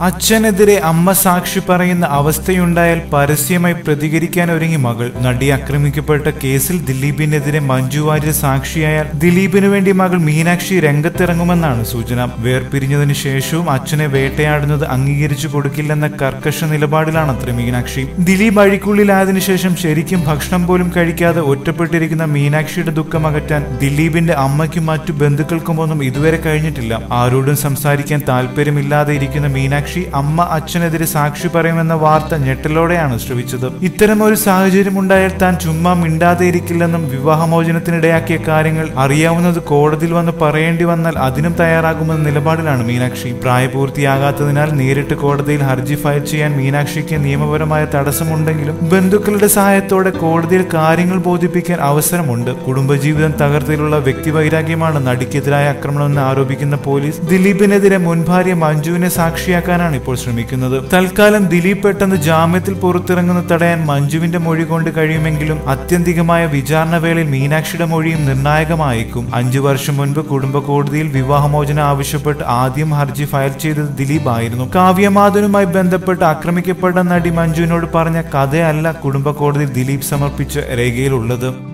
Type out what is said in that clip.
അച്ഛനെതിരെ അമ്മ സാക്ഷി പറയുന്ന അവസ്ഥയുണ്ടായാൽ പരസ്യമായി പ്രതികരിക്കാൻ ഒരുങ്ങി മകൾ. നടി ആക്രമിക്കപ്പെട്ട കേസിൽ ദിലീപിനെതിരെ മഞ്ജു വാര്യർ സാക്ഷിയായാൽ ദിലീപിനു വേണ്ടി മകൾ മീനാക്ഷി രംഗത്തിറങ്ങുമെന്നാണ് സൂചന. വേർപിരിഞ്ഞതിനു ശേഷവും അച്ഛനെ വേട്ടയാടുന്നത് അംഗീകരിച്ചു കൊടുക്കില്ലെന്ന കർക്കശ നിലപാടിലാണത്ര മീനാക്ഷി. ദിലീപ് അഴിക്കുള്ളിലായതിനു ശേഷം ശരിക്കും ഭക്ഷണം പോലും കഴിക്കാതെ ഒറ്റപ്പെട്ടിരിക്കുന്ന മീനാക്ഷിയുടെ ദുഃഖം അകറ്റാൻ ദിലീപിന്റെ അമ്മയ്ക്കും മറ്റു ബന്ധുക്കൾക്കുമൊന്നും ഇതുവരെ കഴിഞ്ഞിട്ടില്ല. ആരോടും സംസാരിക്കാൻ താല്പര്യമില്ലാതെ ഇരിക്കുന്ന മീനാക്ഷി അമ്മ അച്ഛനെതിരെ സാക്ഷി പറയുമെന്ന വാർത്ത ഞെട്ടലോടെയാണ് ശ്രവിച്ചത്. ഇത്തരം ഒരു സാഹചര്യം ഉണ്ടായാൽ താൻ ചുമ്മാ മിണ്ടാതെ ഇരിക്കില്ലെന്നും വിവാഹമോചനത്തിനിടയാക്കിയ കാര്യങ്ങൾ അറിയാവുന്നത് കോടതിയിൽ വന്ന് പറയേണ്ടി വന്നാൽ അതിനും തയ്യാറാകുമെന്ന നിലപാടിലാണ് മീനാക്ഷി. പ്രായപൂർത്തിയാകാത്തതിനാൽ നേരിട്ട് കോടതിയിൽ ഹർജി ഫയൽ ചെയ്യാൻ മീനാക്ഷിക്ക് നിയമപരമായ തടസ്സമുണ്ടെങ്കിലും ബന്ധുക്കളുടെ സഹായത്തോടെ കോടതിയിൽ കാര്യങ്ങൾ ബോധിപ്പിക്കാൻ അവസരമുണ്ട്. കുടുംബജീവിതം തകർത്തിലുള്ള വ്യക്തിവൈരാഗ്യമാണ് നടിക്കെതിരായ ആക്രമണമെന്ന് ആരോപിക്കുന്ന പോലീസ് ദിലീപിനെതിരെ മുൻ ഭാര്യ മഞ്ജുവിനെ സാക്ഷിയാക്കാനാണ് ഇപ്പോൾ ശ്രമിക്കുന്നത്. തൽക്കാലം ദിലീപ് പെട്ടെന്ന് ജാമ്യത്തിൽ പുറത്തിറങ്ങുന്ന തടയാൻ മഞ്ജുവിന്റെ മൊഴി കൊണ്ട് കഴിയുമെങ്കിലും അത്യന്തികമായ വിചാരണ വേളയിൽ മീനാക്ഷിയുടെ മൊഴിയും നിർണായകമായേക്കും. അഞ്ചു വർഷം മുൻപ് കുടുംബ കോടതിയിൽ വിവാഹമോചനം ആവശ്യപ്പെട്ട് ആദ്യം ഹർജി ഫയൽ ചെയ്തത് ദിലീപ് ആയിരുന്നു. കാവ്യമാധവനുമായി ബന്ധപ്പെട്ട് ആക്രമിക്കപ്പെട്ട നടി മഞ്ജുവിനോട് പറഞ്ഞ കഥയല്ല കുടുംബ കോടതി ദിലീപ് സമർപ്പിച്ച രേഖയിലുള്ളത്.